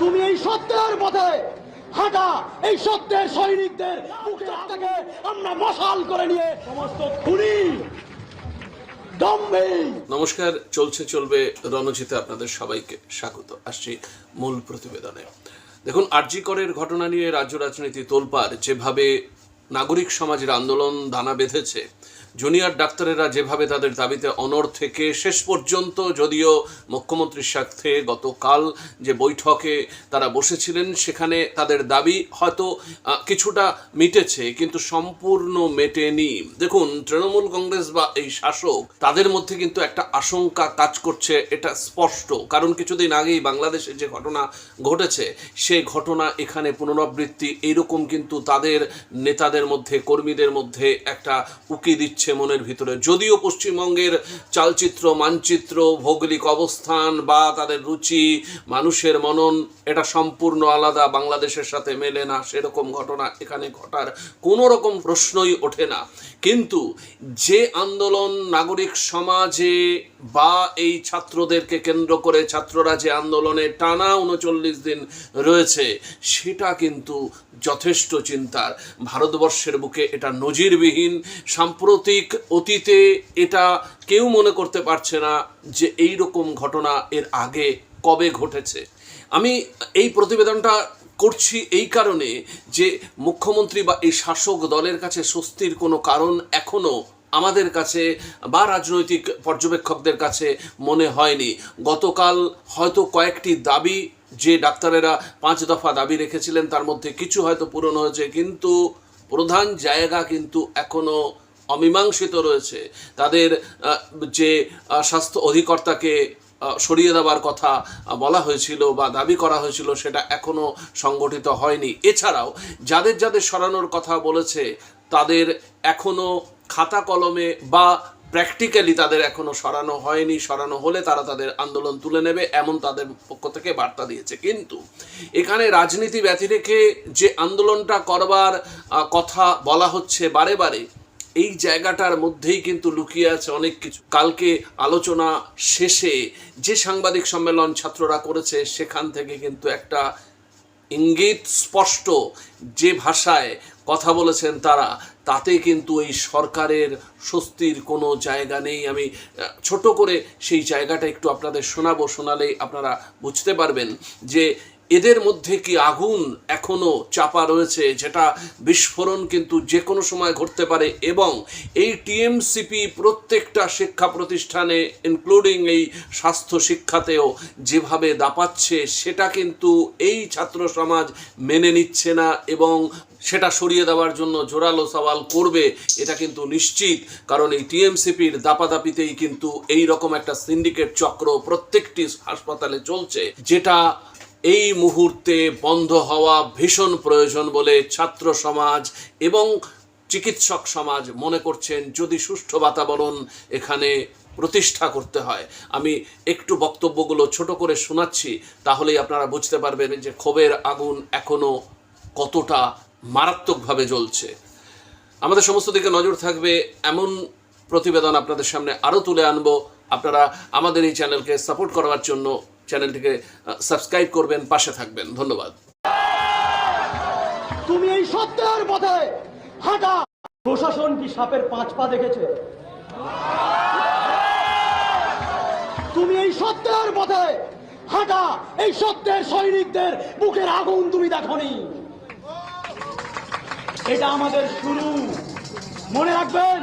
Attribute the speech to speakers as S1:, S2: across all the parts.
S1: তুমি এই সত্যের পথে হাঁটা, এই সত্যের সৈনিকদের থেকে আমরা মশাল করে নিয়ে সমস্ত খুনি
S2: নমস্কার, চলছে, চলবে রণজিতে আপনাদের সবাইকে স্বাগত। আসছি মূল প্রতিবেদনে। দেখুন, আরজি করের ঘটনা নিয়ে রাজ্য রাজনীতি তোলপাড়। যেভাবে নাগরিক সমাজের আন্দোলন দানা বেঁধেছে জুনিয়র ডাক্তারেরা যেভাবে তাদের দাবিতে অনড় থেকে শেষ পর্যন্ত, যদিও মুখ্যমন্ত্রীর সাথে গতকাল যে বৈঠকে তারা বসেছিলেন, সেখানে তাদের দাবি হয়তো কিছুটা মিটেছে, কিন্তু সম্পূর্ণ মেটেনি। দেখুন, তৃণমূল কংগ্রেস বা এই শাসক, তাদের মধ্যে কিন্তু একটা আশঙ্কা কাজ করছে, এটা স্পষ্ট। কারণ কিছুদিন আগেই বাংলাদেশে যে ঘটনা ঘটেছে সেই ঘটনা এখানে পুনরাবৃত্তি এইরকম কিন্তু তাদের নেতাদের মধ্যে, কর্মীদের মধ্যে একটা উকি দিচ্ছে। মনের ভিতরে। যদিও পশ্চিমবঙ্গের চালচিত্র, মানচিত্র, ভৌগোলিক অবস্থান বা তাদের রুচি, মানুষের মনন, এটা সম্পূর্ণ আলাদা, বাংলাদেশের সাথে মেলে না, সেরকম ঘটনা এখানে ঘটার কোনো রকম প্রশ্নই ওঠে না। কিন্তু যে আন্দোলন নাগরিক সমাজে বা এই ছাত্রদেরকে কেন্দ্র করে ছাত্ররা যে আন্দোলনে টানা উনচল্লিশ দিন রয়েছে, সেটা কিন্তু যথেষ্ট চিন্তার। ভারতবর্ষের বুকে এটা নজিরবিহীন। সাম্প্রতিক অতীতে এটা কেউ মনে করতে পারছে না যে এই রকম ঘটনা এর আগে কবে ঘটেছে। আমি এই প্রতিবেদনটা করছি এই কারণে যে মুখ্যমন্ত্রী বা এই শাসক দলের কাছে স্বস্তির কোনো কারণ এখনও আমাদের কাছে বা রাজনৈতিক পর্যবেক্ষকদের কাছে মনে হয়নি। গতকাল হয়তো কয়েকটি দাবি যে ডাক্তারেরা পাঁচ দফা দাবি রেখেছিলেন, তার মধ্যে কিছু হয়তো পূরণ হয়েছে, কিন্তু প্রধান জায়গা কিন্তু এখনও অমীমাংসিত রয়েছে। তাদের যে স্বাস্থ্য অধিকর্তাকে সরিয়ে দেওয়ার কথা বলা হয়েছিল বা দাবি করা হয়েছিল, সেটা এখনও সংগঠিত হয়নি। এছাড়াও, যাদের যাদের সরানোর কথা বলেছে, তাদের এখনও খাতা কলমে বা প্র্যাকটিক্যালি তাদের এখনও সরানো হয়নি। সরানো হলে তারা তাদের আন্দোলন তুলে নেবে, এমন তাদের পক্ষ থেকে বার্তা দিয়েছে। কিন্তু, এখানে রাজনীতি ব্যতি রেখে যে আন্দোলনটা করবার কথা বলা হচ্ছে বারে বারে এই জায়গাটার মধ্যেই কিন্তু লুকিয়ে আছে অনেক কিছু। কালকে আলোচনা শেষে যে সাংবাদিক সম্মেলন ছাত্ররা করেছে, সেখান থেকে কিন্তু একটা ইঙ্গিত স্পষ্ট যে ভাষায় কথা বলেছেন তারা তাতে কিন্তু এই সরকারের স্বস্তির কোনো জায়গা নেই। আমি ছোট করে সেই জায়গাটা একটু আপনাদের শোনাবো, শোনালেই আপনারা বুঝতে পারবেন যে এদের মধ্যে কি আগুন এখনও চাপা রয়েছে, যেটা বিস্ফোরণ কিন্তু যে কোনো সময় ঘটতে পারে এবং এই টিএমসিপি প্রত্যেকটা শিক্ষা প্রতিষ্ঠানে ইনক্লুডিং এই স্বাস্থ্য শিক্ষাতেও যেভাবে দাপাচ্ছে, সেটা কিন্তু এই ছাত্র সমাজ মেনে নিচ্ছে না এবং সেটা সরিয়ে দেওয়ার জন্য জোরালো সওয়াল করবে, এটা কিন্তু নিশ্চিত। কারণ এই টিএমসিপির দাপাদাপিতেই কিন্তু এই রকম একটা সিন্ডিকেট চক্র প্রত্যেকটি হাসপাতালে চলছে, যেটা এই মুহূর্তে বন্ধ হওয়া ভীষণ প্রয়োজন বলে ছাত্র সমাজ এবং চিকিৎসক সমাজ মনে করছেন, যদি সুষ্ঠু বাতাবরণ এখানে প্রতিষ্ঠা করতে হয়। আমি একটু বক্তব্যগুলো ছোট করে শোনাচ্ছি, তাহলেই আপনারা বুঝতে পারবেন যে ক্ষোভের আগুন এখনও কতটা মারাত্মকভাবে জ্বলছে। আমাদের সমস্ত দিকে নজর থাকবে, এমন প্রতিবেদন আপনাদের সামনে আরও তুলে আনব। আপনারা আমাদের এই চ্যানেলকে সাপোর্ট করার জন্য চ্যানেলটিকে সাবস্ক্রাইব করবেন, পাশে থাকবেন। ধন্যবাদ।
S1: তুমি এই সত্যের পথে হাঁটা। প্রশাসন কি সাপের পাঁচ পা দেখেছে? তুমি এই সত্যের পথে হাঁটা। এই সত্যের সৈনিকদের বুকের আগুন তুমি দেখনি। এটা আমাদের শুরু। মনে রাখবেন,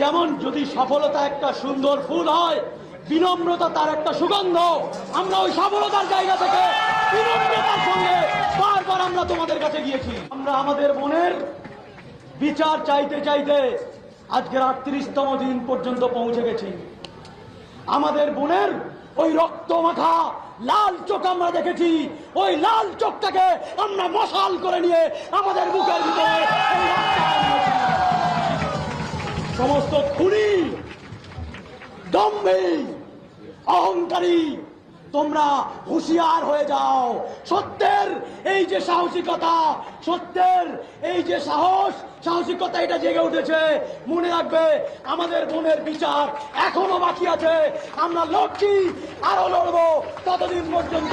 S1: যেমন যদি সফলতা একটা সুন্দর ফুল হয় বিনম্রতা তার একটা সুগন্ধ। আমরা ওই সফলতার জায়গা থেকে বিনম্রতার সঙ্গে বারবার আমরা তোমাদের কাছে গিয়েছি। আমরা আমাদের মনের বিচার চাইতে চাইতে আজকের আটত্রিশতম দিন পর্যন্ত পৌঁছে গেছি। আমাদের বোনের ওই রক্ত মাখা লাল চোখ আমরা দেখেছি। ওই লাল চোখটাকে আমরা মশাল করে নিয়ে আমাদের বুকের ভিতরে। সমস্ত দম্ভী। অহংকারী, তোমরা হুঁশিয়ার হয়ে যাও। সত্যের এই যে সাহসিকতা, সত্যের এই যে সাহস, সাহসিকতা এটা জেগে উঠেছে। মনে রাখবে, আমাদের মনের বিচার এখনও বাকি আছে। আমরা লড়ছি, আরও লড়বো ততদিন পর্যন্ত,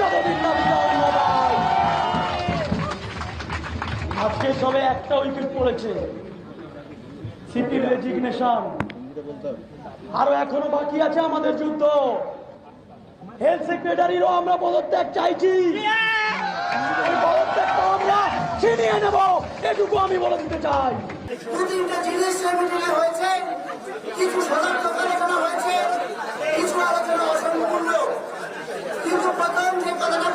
S1: যতদিন আজকে সবে একটা উইকেট পড়েছে। সিপি রেজিগনেশন আরও এখনও বাকি আছে আমাদের যুদ্ধ। হেলথ সেক্রেটারিরও আমরা পদত্যাগ চাইছি। পদত্যাগটা আমরা ছিনিয়ে নেব। এটুকু আমি বলে দিতে চাই।
S3: দু তিনটা জিনিস হয়েছে। কিছু সতর্ক আলোচনা হয়েছে। কিছু আলোচনা অসম্পূর্ণ। কিন্তু প্রথম যে কথাটা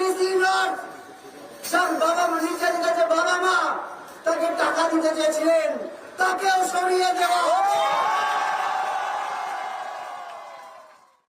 S3: ডিসি নর্থ যার বাবা নিজের কাছে বাবা মা তাকে টাকা দিতে চেয়েছিলেন, তাকেও সরিয়ে দেওয়া হবে